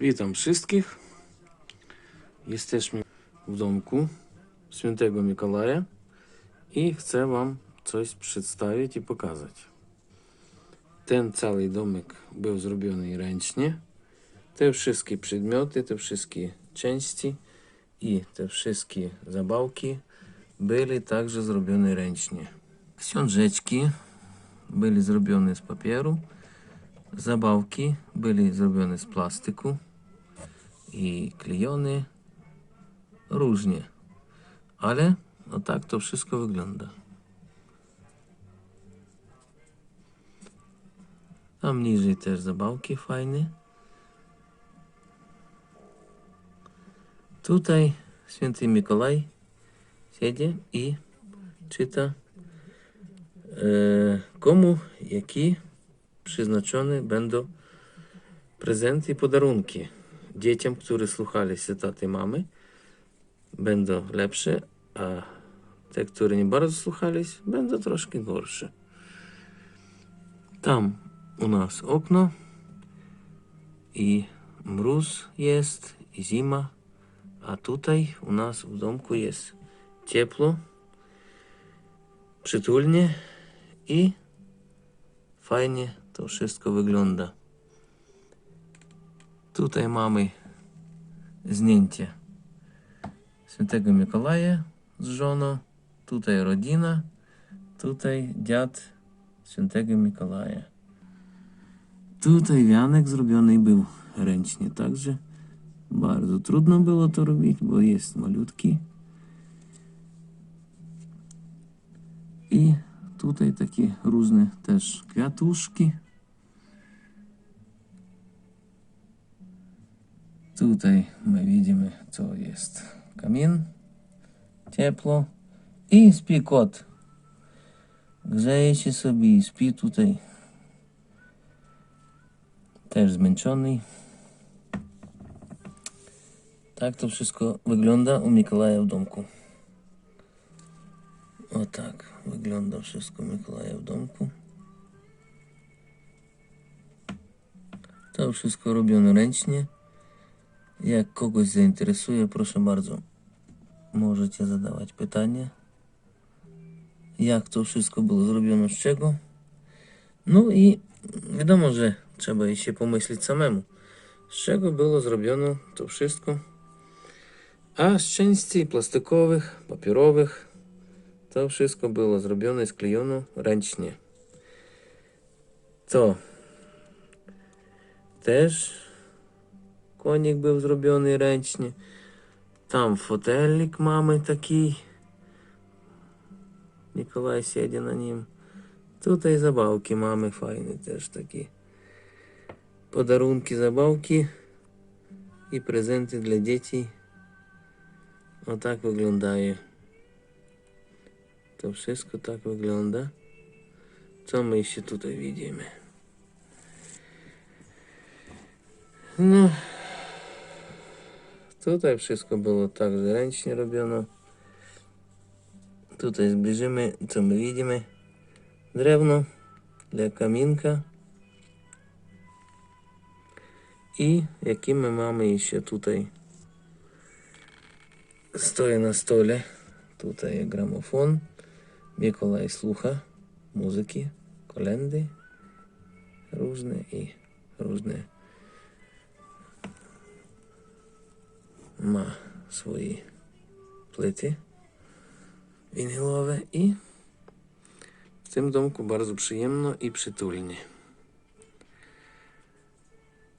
Witam wszystkich. Jesteśmy w domku świętego Mikołaja i chcę wam coś przedstawić i pokazać. Ten cały domek był zrobiony ręcznie. Te wszystkie przedmioty, te wszystkie części i te wszystkie zabawki byli także zrobione ręcznie. Książeczki byli zrobione z papieru. Zabawki byli zrobione z plastiku i klejone różnie. Ale no tak to wszystko wygląda. Tam niżej też zabawki fajne. Tutaj święty Mikołaj siedzi i czyta e, komu jaki przeznaczone będą prezenty i podarunki. Dzieciom, które słuchali się taty mamy, będą lepsze, a te, które nie bardzo słuchali, będą troszkę gorsze. Tam u nas okno i mróz jest, i zima, a tutaj u nas w domku jest ciepło, przytulnie i fajnie to wszystko wygląda. Tutaj mamy zdjęcie świętego Mikołaja z żoną, tutaj rodzina, tutaj dziad świętego Mikołaja. Tutaj wianek zrobiony był ręcznie, także bardzo trudno było to robić, bo jest malutki. I tutaj takie różne też kwiatuszki. My widzimy, co jest kamin, ciepło i śpi kot. Grzeje się sobie i śpi tutaj. Też zmęczony. Tak to wszystko wygląda u Mikołaja w domku. O tak wygląda wszystko u Mikołaja w domku. To wszystko robione ręcznie. Jak kogoś zainteresuje, proszę bardzo, możecie zadawać pytania. Jak to wszystko było zrobione, z czego? No i wiadomo, że trzeba się pomyśleć samemu, z czego było zrobione to wszystko. A z części plastikowych, papierowych, to wszystko było zrobione sklejone ręcznie. To też konik był zrobiony ręcznie. Tam fotelik mamy taki. Mikołaj siedzi na nim. Tutaj zabawki mamy fajne też takie. Podarunki, zabawki i prezenty dla dzieci. O tak wyglądaje. To wszystko tak wygląda. Co my jeszcze tutaj widzimy? No, tutaj wszystko było także ręcznie robione. Tutaj zbliżymy, co my widzimy. Drewno dla kaminka. I jaki my mamy jeszcze tutaj? Stoi na stole. Tutaj gramofon. Mikołaj słucha muzyki, kolendy różne i różne ma swoje płyty winylowe i w tym domku bardzo przyjemno i przytulnie.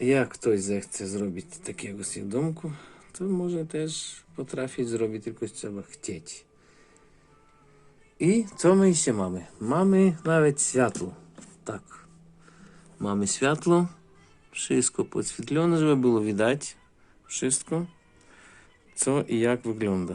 Jak ktoś zechce zrobić takiego sobie domku, to może też potrafić zrobić, tylko trzeba chcieć. I co my jeszcze mamy? Mamy nawet światło. Tak. Mamy światło. Wszystko podświetlone, żeby było widać. Wszystko. Co i jak wygląda.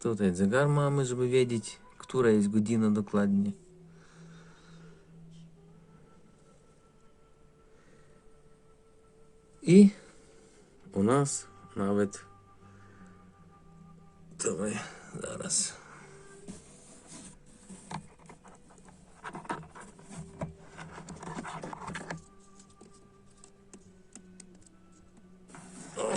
Tutaj zegar mamy, żeby wiedzieć, która jest godzina dokładnie. I u nas nawet to my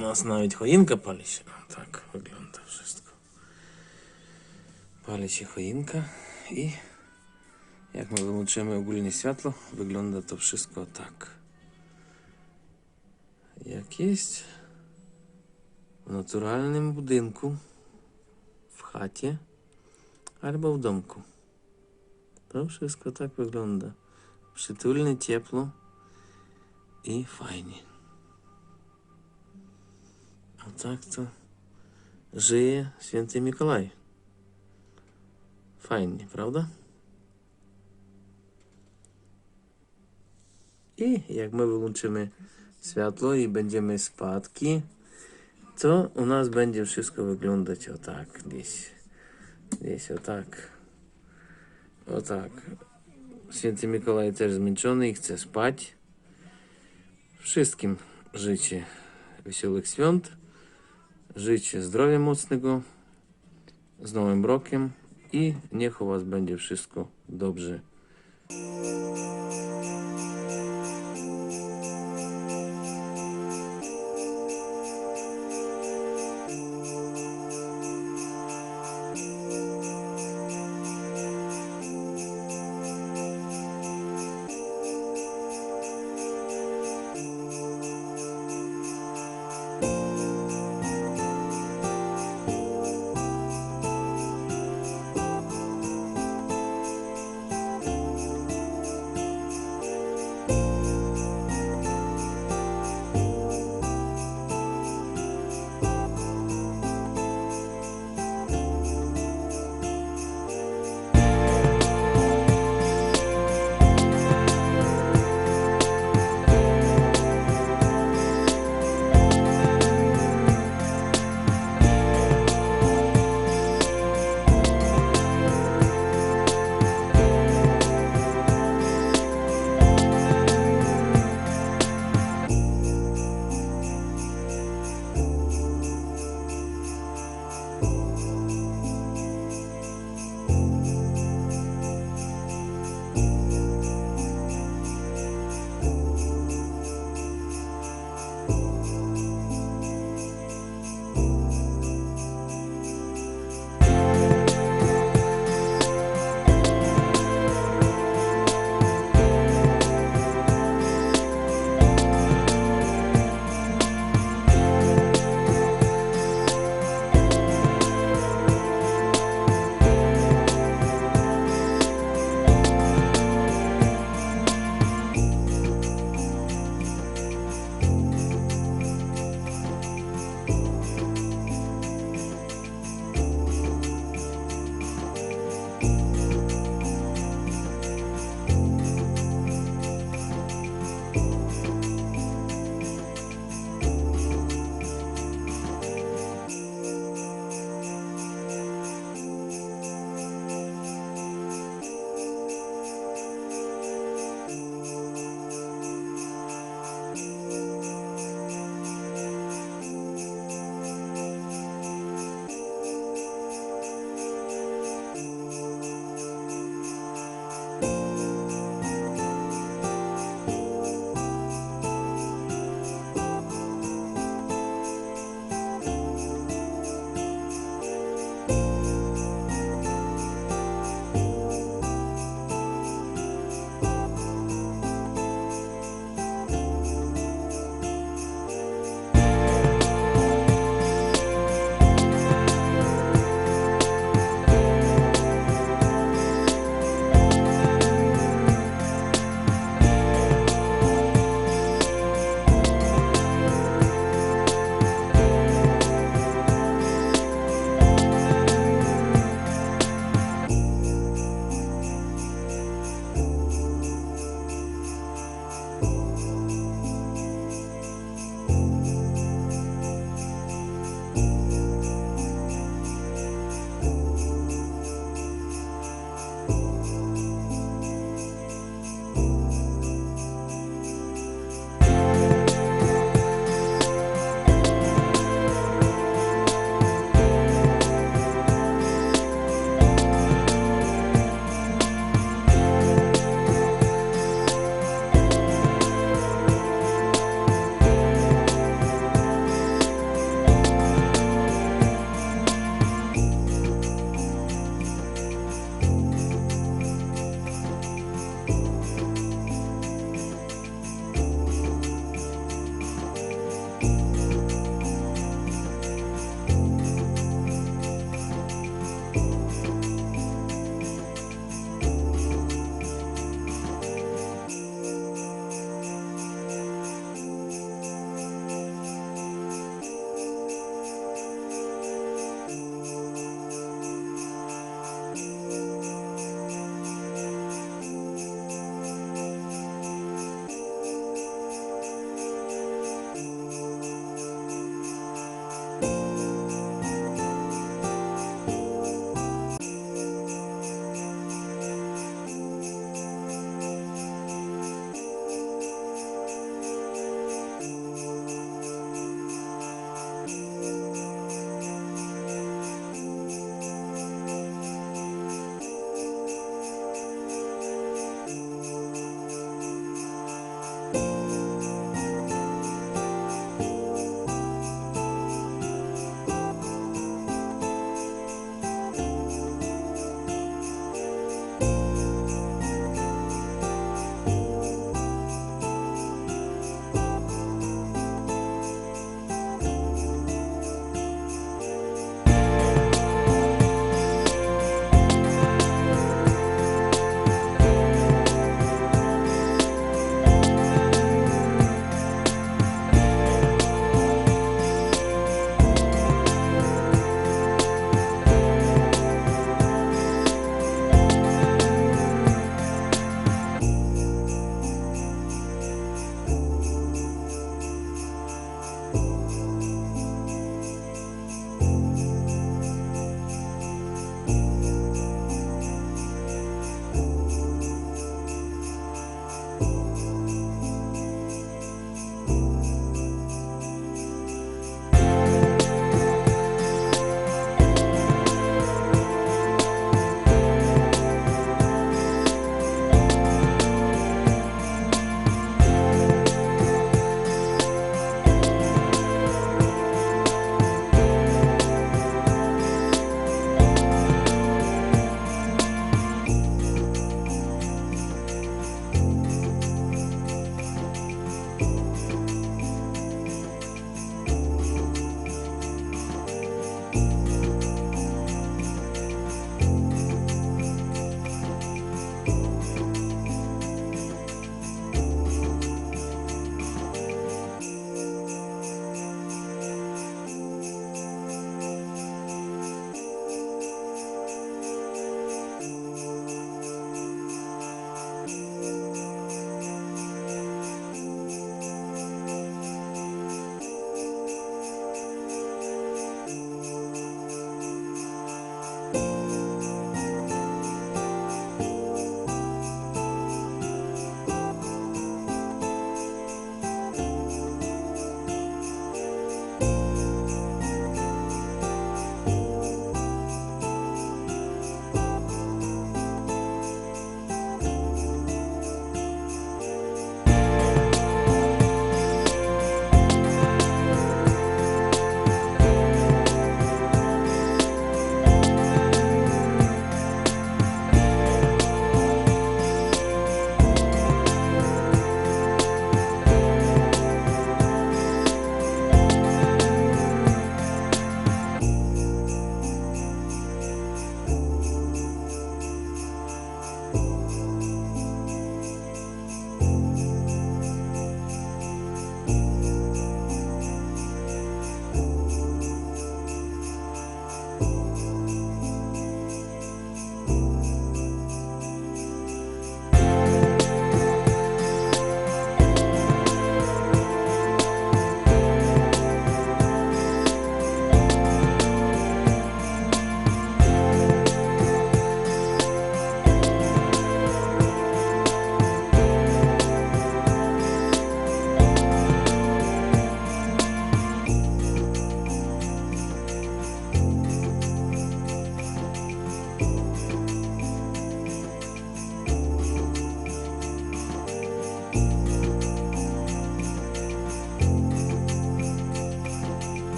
nas навіть się. Tak wygląda wszystko. Pali się choinka i jak my wyłączymy ogólnie światło, wygląda to wszystko tak. Jak jest w naturalnym budynku, w chacie albo w domku. To wszystko tak wygląda. Przytulnie, ciepło i fajnie. Tak to żyje święty Mikołaj. Fajnie, prawda? I jak my wyłączymy światło i będziemy spadki, to u nas będzie wszystko wyglądać o tak, gdzieś, gdzieś o tak, o tak. Święty Mikołaj też zmęczony i chce spać. Wszystkim życzę wesołych świąt, życzę zdrowia mocnego, z Nowym Rokiem i niech u Was będzie wszystko dobrze.